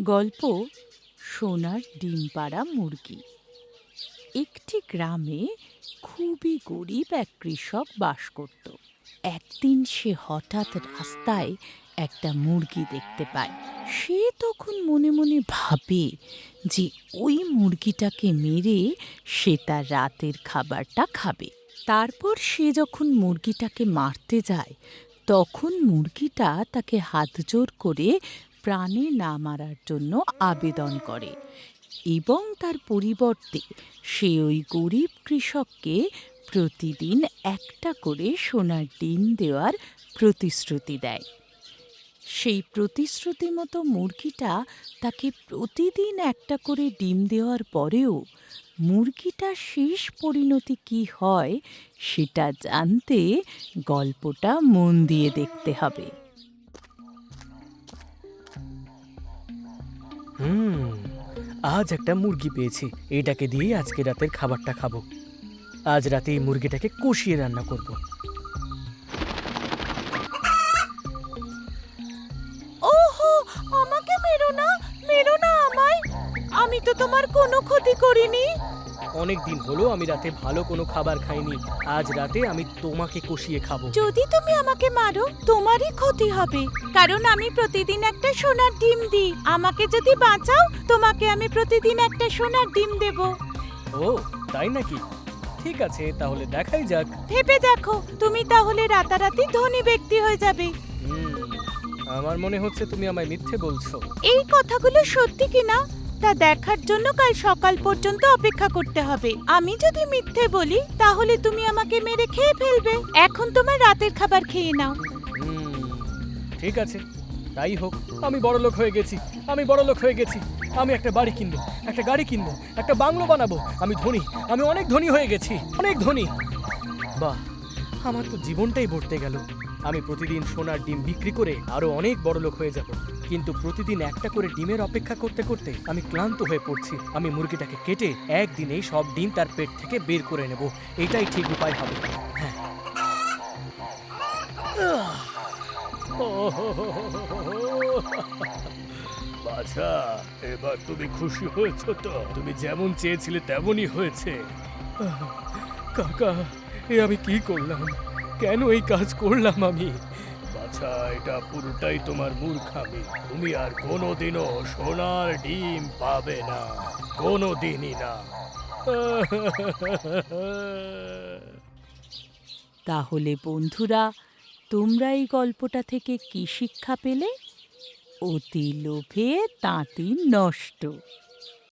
গল্প সোনার ডিম পাড়া মুরগি। একটি গ্রামে খুবই গরিব এক কৃষক বাস করত। একদিন সে হঠাৎ রাস্তায় একটা মুরগি দেখতে পায়। সে তখন মনে মনে ভাবে যে ওই মুরগিটাকে মেরে সে তার রাতের খাবারটা খাবে। তারপর সে যখন মুরগিটাকে মারতে যায়, তখন মুরগিটা তাকে হাত জোর করে প্রাণে না মারার জন্য আবেদন করে এবং তার পরিবর্তে সে ওই গরিব কৃষককে প্রতিদিন একটা করে সোনার ডিম দেওয়ার প্রতিশ্রুতি দেয়। সেই প্রতিশ্রুতি মতো মুরগিটা তাকে প্রতিদিন একটা করে ডিম দেওয়ার পরেও মুরগিটার শেষ পরিণতি কি হয় সেটা জানতে গল্পটা মন দিয়ে দেখতে হবে। হুম, আজ একটা মুরগি পেয়েছি। এটাকে দিয়ে আজকে রাতের খাবারটা খাব। আজ রাতে এই মুরগিটাকে কষিয়ে রান্না করব। ওহো, আমাকে মেরো না মেরো না আমায়। আমি তো তোমার কোনো ক্ষতি করিনি। অনেক দিন হলো আমি রাতে ভালো কোনো খাবার খাইনি। আজ রাতে আমি তোমাকে কষিয়ে খাব। যদি তুমি আমাকে মারো তোমারই ক্ষতি হবে। কারণ আমি প্রতিদিন একটা সোনার ডিম দিই। আমাকে যদি বাঁচাও তোমাকে আমি প্রতিদিন একটা সোনার ডিম দেব। ও তাই নাকি? ঠিক আছে তাহলে দেখাই যাক। ভেবে দেখো তুমি তাহলে রাতারাতি ধনী ব্যক্তি হয়ে যাবে। আমার মনে হচ্ছে তুমি আমায় মিথ্যে বলছো। এই কথাগুলো সত্যি কিনা? তা দেখার জন্য কাল সকাল পর্যন্ত অপেক্ষা করতে হবে। আমি যদি মিথ্যে বলি, তাহলে তুমি আমাকে মেরে খেয়ে ফেলবে। এখন তোমার রাতের খাবার খেয়ে নাও। ঠিক আছে। তাই হোক, আমি বড় লোক হয়ে গেছি। আমি বড় লোক হয়ে গেছি। আমি একটা বাড়ি কিনবো, একটা গাড়ি কিনবো, একটা বাংলো বানাবো। আমি ধনী, আমি অনেক ধনী হয়ে গেছি। অনেক ধনী। বাহ, আমার তো জীবনটাই ভরতে গেল। আমি প্রতিদিন সোনার ডিম বিক্রি করে আরও অনেক বড় লোক হয়ে যাব। কিন্তু প্রতিদিন একটা করে ডিমের অপেক্ষা করতে করতে আমি ক্লান্ত হয়ে পড়ছি। আমি মুরগিটাকে কেটে একদিনেই সব ডিম তার পেট থেকে বের করে নেব। এটাই ঠিক উপায় হবে। হ্যাঁ। বাছা এবার তুমি খুশি হয়েছো তো? তুমি যেমন চেয়েছিলে তেমনই হয়েছে। কাকা এ আমি কি করলাম? কেন এই কাজ করলাম আমি? বাছা, এটা পুরোটাই তোমার মূর্খামি। তুমি আর কোনোদিনও সোনার ডিম পাবে না। কোনোদিনই না। তাহলে বন্ধুরা, তোমরা এই গল্পটা থেকে কি শিক্ষা পেলে? অতি লোভে তাঁতি নষ্ট।